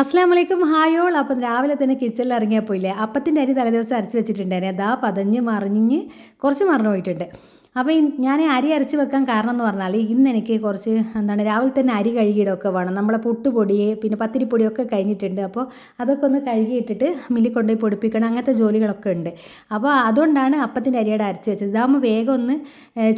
അസ്ലാം വലൈക്കും ഹായോൾ അപ്പം രാവിലെ തന്നെ കിച്ചണിൽ ഇറങ്ങിയപ്പോൾ ഇല്ലേ അപ്പത്തിന്റെ അരി തലേദിവസം അരച്ച് വെച്ചിട്ടുണ്ടായിരുന്നു. അതാ പതഞ്ഞ് മറിഞ്ഞ് കുറച്ച് മറന്നു പോയിട്ടുണ്ട്. അപ്പോൾ ഞാൻ അരി അരച്ച് വെക്കാൻ കാരണം എന്ന് പറഞ്ഞാൽ ഇന്ന് എനിക്ക് കുറച്ച് എന്താണ് രാവിലെ തന്നെ അരി കഴുകിയിടൊക്കെ വേണം. നമ്മളെ പുട്ടുപൊടി പിന്നെ പത്തിരിപ്പൊടിയൊക്കെ കഴിഞ്ഞിട്ടുണ്ട്. അപ്പോൾ അതൊക്കെ ഒന്ന് കഴുകിയിട്ടിട്ട് മില്ലിൽ കൊണ്ടുപോയി പൊടിപ്പിക്കണം. അങ്ങനത്തെ ജോലികളൊക്കെ ഉണ്ട്. അപ്പോൾ അതുകൊണ്ടാണ് അപ്പത്തിന്റെ അരിയുടെ അരച്ച് വെച്ചത്. ഇതാകുമ്പോൾ വേഗം ഒന്ന്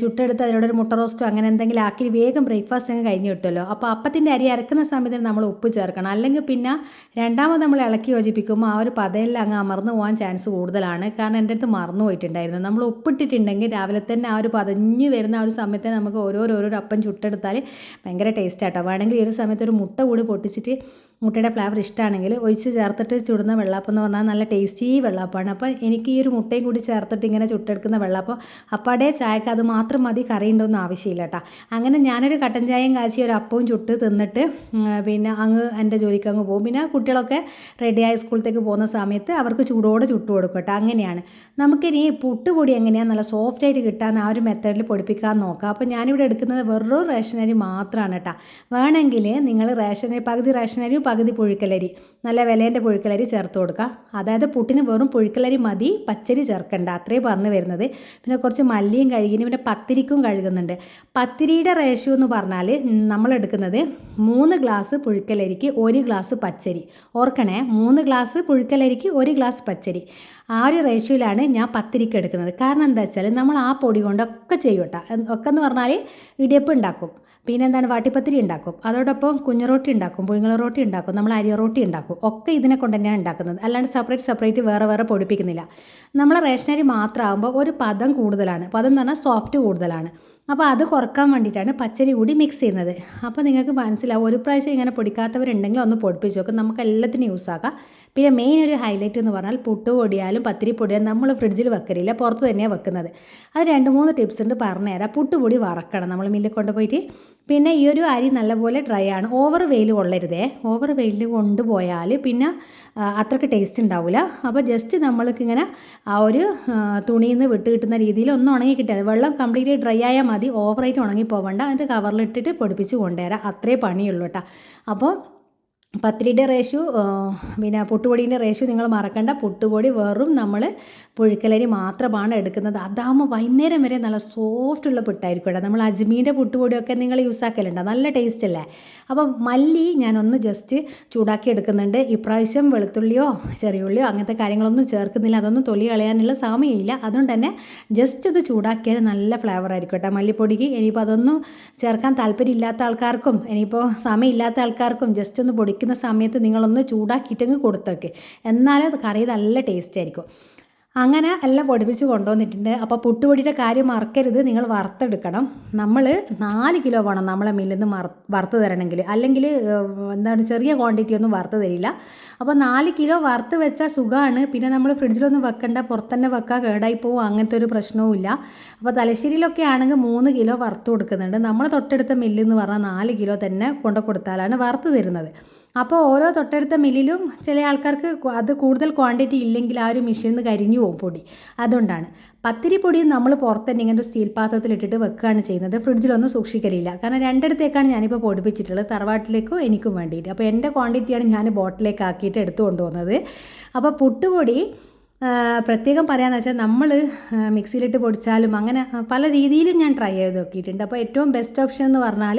ചുട്ടെടുത്ത് അതിനോട് ഒരു മുട്ട റോസ്റ്റോ അങ്ങനെ എന്തെങ്കിലും ആക്കി വേഗം ബ്രേക്ക്ഫാസ്റ്റ് അങ്ങ് കഴിഞ്ഞ് കിട്ടുമല്ലോ. അപ്പോൾ അപ്പത്തിന്റെ അരി അരക്കുന്ന സമയത്ത് നമ്മൾ ഉപ്പ് ചേർക്കണം. അല്ലെങ്കിൽ പിന്നെ രണ്ടാമത് നമ്മൾ ഇളക്കി യോജിപ്പിക്കുമ്പോൾ ആ ഒരു പതയെല്ലാം അങ്ങ് അമർന്നു പോകാൻ ചാൻസ് കൂടുതലാണ്. കാരണം എന്റെ അടുത്ത് മറന്നു പോയിട്ടുണ്ടായിരുന്നു. നമ്മൾ ഉപ്പിട്ടിട്ടുണ്ടെങ്കിൽ രാവിലെ തന്നെ ആ ഒരു പതഞ്ഞ് വരുന്ന ആ ഒരു സമയത്ത് നമുക്ക് ഓരോരോരോ അപ്പം ചുട്ടെടുത്താൽ ഭയങ്കര ടേസ്റ്റ് ആട്ടോ. വേണമെങ്കിൽ ഈ ഒരു സമയത്ത് ഒരു മുട്ട കൂടി പൊട്ടിച്ചിട്ട് മുട്ടയുടെ ഫ്ലേവർ ഇഷ്ടമാണെങ്കിൽ ഒഴിച്ച് ചേർത്തിട്ട് ചുടുന്ന വെള്ളാപ്പം എന്ന് പറഞ്ഞാൽ നല്ല ടേസ്റ്റി വെള്ളാപ്പാണ് അപ്പോൾ എനിക്ക് ഈ ഒരു മുട്ടയും കൂടി ചേർത്തിട്ട് ഇങ്ങനെ ചുട്ടെടുക്കുന്ന വെള്ളാപ്പം അപ്പാടെ ചായക്ക് അത് മാത്രം മതി കറി ഉണ്ടോന്നും ആവശ്യമില്ല കേട്ടോ. അങ്ങനെ ഞാനൊരു കട്ടൻ ചായയും കാച്ചി ഒരു അപ്പവും ചുട്ട് തിന്നിട്ട് പിന്നെ അങ്ങ് എന്റെ ജോലിക്ക് അങ്ങ് പോകും. പിന്നെ കുട്ടികളൊക്കെ റെഡിയായി സ്കൂളത്തേക്ക് പോകുന്ന സമയത്ത് അവർക്ക് ചൂടോടെ ചുട്ടു കൊടുക്കും കേട്ടോ. അങ്ങനെയാണ്. നമുക്കിനി പുട്ടുപൊടി എങ്ങനെയാണ് നല്ല സോഫ്റ്റ് ആയിട്ട് കിട്ടാൻ ആ ഒരു മെത്തേഡിൽ പൊടിപ്പിക്കാൻ നോക്കാം. അപ്പോൾ ഞാനിവിടെ എടുക്കുന്നത് വെറും റേഷനരി മാത്രമാണ് കേട്ടോ. വേണമെങ്കിൽ നിങ്ങൾ റേഷനരി പകുതി റേഷനരിയും പകുതി പുഴുക്കലരി. നല്ല വിലേന്റെ പുഴുക്കലരി ചേർത്ത് കൊടുക്കുക അതായത് പുട്ടിന് വെറും പുഴുക്കലരി മതി പച്ചരി ചേർക്കണ്ട. അത്രയും പറഞ്ഞു വരുന്നത്. പിന്നെ കുറച്ച് മല്ലിയും കഴുകിന് പിന്നെ പത്തിരിക്കും കഴുകുന്നുണ്ട്. പത്തിരിയുടെ റേഷ്യോ എന്ന് പറഞ്ഞാൽ നമ്മൾ എടുക്കുന്നത് മൂന്ന് ഗ്ലാസ് പുഴുക്കലരിക്ക് ഒരു ഗ്ലാസ് പച്ചരി. ഓർക്കണേ മൂന്ന് ഗ്ലാസ് പുഴുക്കലരിക്ക് ഒരു ഗ്ലാസ് പച്ചരി. ആ ഒരു റേഷ്യോയിലാണ് ഞാൻ പത്തിരിക്ക് എടുക്കുന്നത്. കാരണം എന്താ വെച്ചാൽ നമ്മൾ ആ പൊടി കൊണ്ടൊക്കെ ചെയ്യും ഒക്കെ എന്ന് പറഞ്ഞാൽ ഇടിയപ്പം ഉണ്ടാക്കും. പിന്നെ എന്താണ്? വാട്ടിപ്പത്തിരി ഉണ്ടാക്കും. അതോടൊപ്പം കുഞ്ഞുറോട്ടി ഉണ്ടാക്കും പുഴുങ്ങൽ റോട്ടി ഉണ്ടാക്കും നമ്മൾ അരി റോട്ടി ഉണ്ടാക്കും. ഒക്കെ ഇതിനെ കൊണ്ട് തന്നെയാണ് ഉണ്ടാക്കുന്നത്. അല്ലാണ്ട് സെപ്പറേറ്റ് സെപ്പറേറ്റ് വേറെ വേറെ പൊടിപ്പിക്കുന്നില്ല. നമ്മൾ റേഷനരി മാത്രമാകുമ്പോൾ ഒരു പദം കൂടുതലാണ്. പദം എന്ന് പറഞ്ഞാൽ സോഫ്റ്റ് കൂടുതലാണ്. അപ്പോൾ അത് കുറയ്ക്കാൻ വേണ്ടിയിട്ടാണ് പച്ചരി കൂടി മിക്സ് ചെയ്യുന്നത്. അപ്പോൾ നിങ്ങൾക്ക് മനസ്സിലാവും ഒരു പ്രാവശ്യം ഇങ്ങനെ പൊടിക്കാത്തവരുണ്ടെങ്കിൽ ഒന്ന് പൊടിപ്പിച്ച് നോക്കും. നമുക്ക് എല്ലാത്തിനും യൂസ് ആക്കാം. പിന്നെ മെയിൻ ഒരു ഹൈലൈറ്റ് എന്ന് പറഞ്ഞാൽ പുട്ട് പൊടിയാലും പത്തിരി പൊടിയാലും നമ്മൾ ഫ്രിഡ്ജിൽ വെക്കലില്ല പുറത്ത് തന്നെയാണ് വെക്കുന്നത്. അത് രണ്ട് മൂന്ന് ടിപ്സ് ഉണ്ട് പറഞ്ഞുതരാം പുട്ടുപൊടി വറക്കണം നമ്മൾ മില്ലിൽ കൊണ്ടുപോയിട്ട്. പിന്നെ ഈ ഒരു അരി നല്ലപോലെ ഡ്രൈ ആണ്. ഓവർ വെയിൽ കൊള്ളരുതേ. ഓവർ വെയിൽ കൊണ്ടുപോയാൽ പിന്നെ അത്രയ്ക്ക് ടേസ്റ്റ് ഉണ്ടാവില്ല അപ്പോൾ ജസ്റ്റ് നമ്മൾക്ക് ഇങ്ങനെ ആ ഒരു തുണിയിൽ നിന്ന് വിട്ട് കിട്ടുന്ന രീതിയിൽ ഒന്ന് ഉണങ്ങി കിട്ടിയത് വെള്ളം കംപ്ലീറ്റ് ഡ്രൈ ആയാൽ മതി. ഓവറായിട്ട് ഉണങ്ങി പോകണ്ട അതിന്റെ കവറിലിട്ടിട്ട് പൊടിപ്പിച്ച് കൊണ്ടുവരാം. അത്രേ പണിയുള്ളൂ കേട്ടോ അപ്പോൾ പത്തിരിയുടെ റേഷ്യു പിന്നെ പുട്ടുപൊടീന്റെ റേഷ്യു നിങ്ങൾ മറക്കണ്ട. പുട്ടുപൊടി വെറും നമ്മൾ പുഴുക്കലരി മാത്രമാണ് എടുക്കുന്നത്. അതാകുമ്പോൾ വൈകുന്നേരം വരെ നല്ല സോഫ്റ്റ് ഉള്ള പുട്ടായിരിക്കും കേട്ടോ. നമ്മൾ അജ്മീന്റെ പുട്ടുപൊടിയൊക്കെ നിങ്ങൾ യൂസ് ആക്കലുണ്ടോ? നല്ല ടേസ്റ്റ് അല്ലേ? അപ്പോൾ മല്ലി ഞാനൊന്ന് ജസ്റ്റ് ചൂടാക്കി എടുക്കുന്നുണ്ട്. ഇപ്രാവശ്യം വെളുത്തുള്ളിയോ ചെറിയുള്ളിയോ അങ്ങനത്തെ കാര്യങ്ങളൊന്നും ചേർക്കുന്നില്ല. അതൊന്നും തൊലി കളയാനുള്ള സമയമില്ല. അതുകൊണ്ട് തന്നെ ജസ്റ്റ് ഒന്ന് ചൂടാക്കിയാൽ നല്ല ഫ്ലേവർ ആയിരിക്കും കേട്ടോ. മല്ലിപ്പൊടിക്ക് ഇനിയിപ്പോൾ അതൊന്നും ചേർക്കാൻ താല്പര്യമില്ലാത്ത ആൾക്കാർക്കും ഇനിയിപ്പോൾ സമയമില്ലാത്ത ആൾക്കാർക്കും ജസ്റ്റ് ഒന്ന് പൊടിക്കുന്ന സമയത്ത് നിങ്ങളൊന്ന് ചൂടാക്കിയിട്ടങ്ങ് കൊടുത്തേക്ക്. എന്നാലും കറി നല്ല ടേസ്റ്റ് ആയിരിക്കും. അങ്ങനെ എല്ലാം പൊടിപ്പിച്ച് കൊണ്ടുവന്നിട്ടുണ്ട്. അപ്പോൾ പുട്ടുപൊടിയുടെ കാര്യം മറക്കരുത്. നിങ്ങൾ വറുത്തെടുക്കണം. നമ്മൾ നാല് കിലോ വേണം നമ്മളെ മില്ലിൽ നിന്ന് വറുത്ത് തരണമെങ്കിൽ അല്ലെങ്കിൽ എന്താണ് ചെറിയ ക്വാണ്ടിറ്റി ഒന്നും വറുത്ത് തരില്ല. അപ്പോൾ നാല് കിലോ വറുത്ത് വെച്ചാൽ സുഖമാണ് പിന്നെ നമ്മൾ ഫ്രിഡ്ജിലൊന്നും വെക്കണ്ട. പുറത്തന്നെ വെക്കുക കേടായി പോകും അങ്ങനത്തെ ഒരു പ്രശ്നവുമില്ല അപ്പോൾ തലശ്ശേരിയിലൊക്കെ ആണെങ്കിൽ മൂന്ന് കിലോ വറുത്ത് കൊടുക്കുന്നുണ്ട്. നമ്മൾ തൊട്ടടുത്ത മില്ലിൽ എന്ന് പറഞ്ഞാൽ നാല് കിലോ തന്നെ കൊണ്ടു കൊടുത്താലാണ് വറുത്ത് തരുന്നത്. അപ്പോൾ ഓരോ തൊട്ടടുത്ത മില്ലിലും ചില ആൾക്കാർക്ക് അത് കൂടുതൽ ക്വാണ്ടിറ്റി ഇല്ലെങ്കിൽ ആ ഒരു മെഷീൻ നിന്ന് കരിഞ്ഞു പോകും പൊടി. അതുകൊണ്ടാണ്. പത്തിരി പൊടിയും നമ്മൾ പുറത്ത് തന്നെ ഇങ്ങനെ ഒരു സ്റ്റീൽ പാത്രത്തിലിട്ടിട്ട് വെക്കുകയാണ് ചെയ്യുന്നത്. ഫ്രിഡ്ജിലൊന്നും സൂക്ഷിക്കലില്ല. കാരണം രണ്ടിടത്തേക്കാണ് ഞാനിപ്പോൾ പൊടിപ്പിച്ചിട്ടുള്ളത്. തറവാട്ടിലേക്കും എനിക്കും വേണ്ടിയിട്ട്. അപ്പോൾ എന്റെ ക്വാണ്ടിറ്റിയാണ് ഞാൻ ബോട്ടിലേക്ക് ആക്കിയിട്ട് എടുത്തു കൊണ്ടുപോകുന്നത് അപ്പോൾ പുട്ടുപൊടി പ്രത്യേകം പറയാന്ന് വെച്ചാൽ നമ്മൾ മിക്സിയിലിട്ട് പൊടിച്ചാലും അങ്ങനെ പല രീതിയിലും ഞാൻ ട്രൈ ചെയ്ത് നോക്കിയിട്ടുണ്ട്. അപ്പോൾ ഏറ്റവും ബെസ്റ്റ് ഓപ്ഷൻ എന്ന് പറഞ്ഞാൽ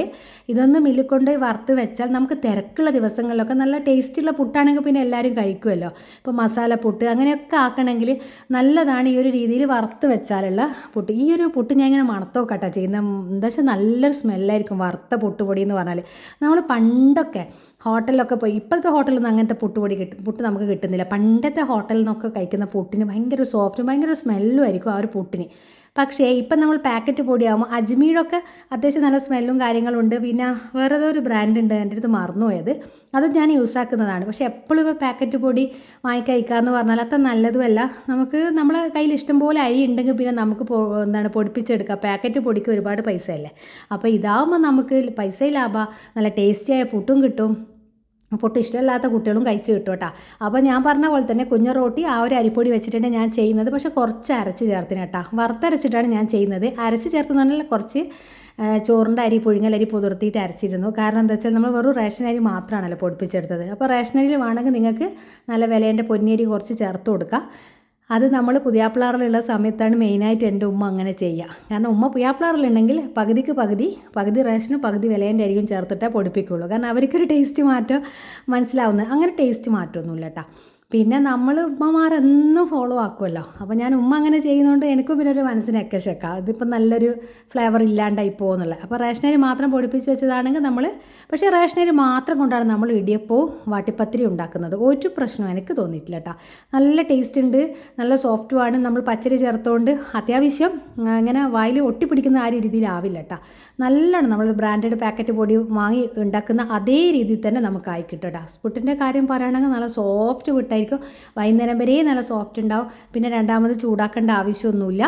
ഇതൊന്ന് മില്ലിൽ കൊണ്ട് വറുത്ത് വെച്ചാൽ നമുക്ക് തിരക്കുള്ള ദിവസങ്ങളിലൊക്കെ നല്ല ടേസ്റ്റുള്ള പുട്ടാണെങ്കിൽ പിന്നെ എല്ലാവരും കഴിക്കുമല്ലോ ഇപ്പോൾ മസാല പുട്ട് അങ്ങനെയൊക്കെ ആക്കണമെങ്കിൽ നല്ലതാണ് ഈ ഒരു രീതിയിൽ വറുത്ത് വെച്ചാലുള്ള പുട്ട്. ഈ ഒരു പുട്ട് ഞാൻ ഇങ്ങനെ മണത്തോക്കട്ടെ ചെയ്യുന്ന. എന്താ വെച്ചാൽ നല്ലൊരു സ്മെല്ലായിരിക്കും വറുത്ത പുട്ടുപൊടി എന്ന് പറഞ്ഞാൽ നമ്മൾ പണ്ടൊക്കെ ഹോട്ടലിലൊക്കെ പോയി ഇപ്പോഴത്തെ ഹോട്ടലിലൊന്നും അങ്ങനത്തെ പുട്ടുപൊടി കിട്ടും പുട്ട് നമുക്ക് കിട്ടുന്നില്ല. പണ്ടത്തെ ഹോട്ടലിൽ നിന്നൊക്കെ കഴിക്കുന്ന പുട്ടിന് ഭയങ്കര സോഫ്റ്റും ഭയങ്കര സ്മെല്ലും ആയിരിക്കും ആ ഒരു പുട്ടിന്. പക്ഷേ ഇപ്പം നമ്മൾ പാക്കറ്റ് പൊടിയാകുമ്പോൾ അജ്മീടൊക്കെ അത്യാവശ്യം നല്ല സ്മെല്ലും കാര്യങ്ങളും ഉണ്ട്. പിന്നെ വേറെ ഒരു ബ്രാൻഡ് ഉണ്ട് എന്റെ അടുത്ത് മറന്നുപോയത്. അത് ഞാൻ യൂസ് ആക്കുന്നതാണ്. പക്ഷേ എപ്പോഴും ഇപ്പോൾ പാക്കറ്റ് പൊടി വാങ്ങിക്കഴിക്കാന്ന് പറഞ്ഞാൽ അത്ര നല്ലതുമല്ല. നമുക്ക് നമ്മളെ കയ്യിൽ ഇഷ്ടംപോലെ അരി ഉണ്ടെങ്കിൽ പിന്നെ നമുക്ക് എന്താണ് പൊടിപ്പിച്ചെടുക്കാം. പാക്കറ്റ് പൊടിക്ക് ഒരുപാട് പൈസയല്ലേ? അപ്പോൾ ഇതാവുമ്പോൾ നമുക്ക് പൈസ ലാഭം നല്ല ടേസ്റ്റിയായ പുട്ടും കിട്ടും. പൊട്ട് ഇഷ്ടമില്ലാത്ത കുട്ടികളും കഴിച്ച് കിട്ടും കേട്ടോ അപ്പോൾ ഞാൻ പറഞ്ഞ പോലെ തന്നെ കുഞ്ഞു റോട്ടി ആ ഒരു അരിപ്പൊടി വെച്ചിട്ടാണ് ഞാൻ ചെയ്യുന്നത്. പക്ഷേ കുറച്ച് അരച്ച് ചേർത്തിന് കേട്ടോ വറുത്തരച്ചിട്ടാണ് ഞാൻ ചെയ്യുന്നത്. അരച്ച് ചേർത്തെന്ന് പറഞ്ഞാൽ കുറച്ച് ചോറിന്റെ അരി പുഴുങ്ങലരി പുതിർത്തിയിട്ട് അരച്ചിരുന്നു. കാരണം എന്താ വെച്ചാൽ നമ്മൾ വെറും റേഷൻ അരി മാത്രമാണല്ലോ പൊടിപ്പിച്ചെടുത്തത്. അപ്പോൾ റേഷൻ അരിയിൽ വേണമെങ്കിൽ നിങ്ങൾക്ക് നല്ല വിലേന്റെ പൊന്നിയരി കുറച്ച് ചേർത്ത് കൊടുക്കുക അത് നമ്മൾ പുതിയാപ്പിളാറിലുള്ള സമയത്താണ് മെയിനായിട്ട് എന്റെ ഉമ്മ അങ്ങനെ ചെയ്യുക. കാരണം ഉമ്മ പുതിയാപ്പിളാറിലുണ്ടെങ്കിൽ പകുതിക്ക് പകുതി പകുതി റേഷനും പകുതി വിലേന്റെ അരിയും ചേർത്തിട്ടേ പൊടിപ്പിക്കുള്ളൂ. കാരണം അവർക്കൊരു ടേസ്റ്റ് മാറ്റം മനസ്സിലാവുന്നത്. അങ്ങനെ ടേസ്റ്റ് മാറ്റമൊന്നുമില്ല കേട്ടോ പിന്നെ നമ്മൾ ഉമ്മമാർ എന്നും ഫോളോ ആക്കുമല്ലോ അപ്പോൾ ഞാൻ ഉമ്മ അങ്ങനെ ചെയ്യുന്നതുകൊണ്ട് എനിക്കും പിന്നെ ഒരു മനസ്സിനൊക്കെ ഷെക്കാം അതിപ്പോൾ നല്ലൊരു ഫ്ലേവർ ഇല്ലാണ്ടായി പോകുന്നുള്ളത് അപ്പോൾ റേഷനരി മാത്രം പൊടിപ്പിച്ച് വെച്ചതാണെങ്കിൽ നമ്മൾ പക്ഷേ റേഷനരി മാത്രം കൊണ്ടാണ് നമ്മൾ ഇടിയപ്പവും വാട്ടിപ്പത്തിരി ഉണ്ടാക്കുന്നത്. ഒരു പ്രശ്നവും എനിക്ക് തോന്നിയിട്ടില്ല കേട്ടോ നല്ല ടേസ്റ്റ് ഉണ്ട് നല്ല സോഫ്റ്റുമാണ് നമ്മൾ പച്ചരി ചേർത്തുകൊണ്ട് അത്യാവശ്യം ഇങ്ങനെ വായിൽ ഒട്ടിപ്പിടിക്കുന്ന ആ രീതിയിലാവില്ല കേട്ടോ നല്ലോണം നമ്മൾ ബ്രാൻഡഡ് പാക്കറ്റ് പൊടി വാങ്ങി ഉണ്ടാക്കുന്ന അതേ രീതിയിൽ തന്നെ നമുക്ക് ആയി കിട്ടും സ്പുട്ടിന്റെ കാര്യം പറയുകയാണെങ്കിൽ നല്ല സോഫ്റ്റ് പുട്ടായിരിക്കും വൈകുന്നേരം വരെ നല്ല സോഫ്റ്റ് ഉണ്ടാവും. പിന്നെ രണ്ടാമത് ചൂടാക്കേണ്ട ആവശ്യമൊന്നുമില്ല.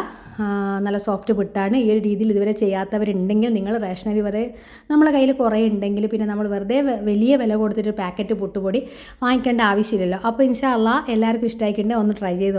നല്ല സോഫ്റ്റ് വിട്ടാണ് ഈ ഒരു രീതിയിൽ ഇതുവരെ ചെയ്യാത്തവരുണ്ടെങ്കിൽ നിങ്ങൾ റേഷനറി വരെ നമ്മളെ കയ്യിൽ കുറേ ഉണ്ടെങ്കിൽ പിന്നെ നമ്മൾ വെറുതെ വലിയ വില കൊടുത്തിട്ട് പാക്കറ്റ് പൊട്ടുപൊടി വാങ്ങിക്കേണ്ട ആവശ്യമില്ലല്ലോ. അപ്പോൾ ഇൻഷാ അള്ളാ എല്ലാവർക്കും ഇഷ്ടമായിട്ടുണ്ട്. ഒന്ന് ട്രൈ ചെയ്ത്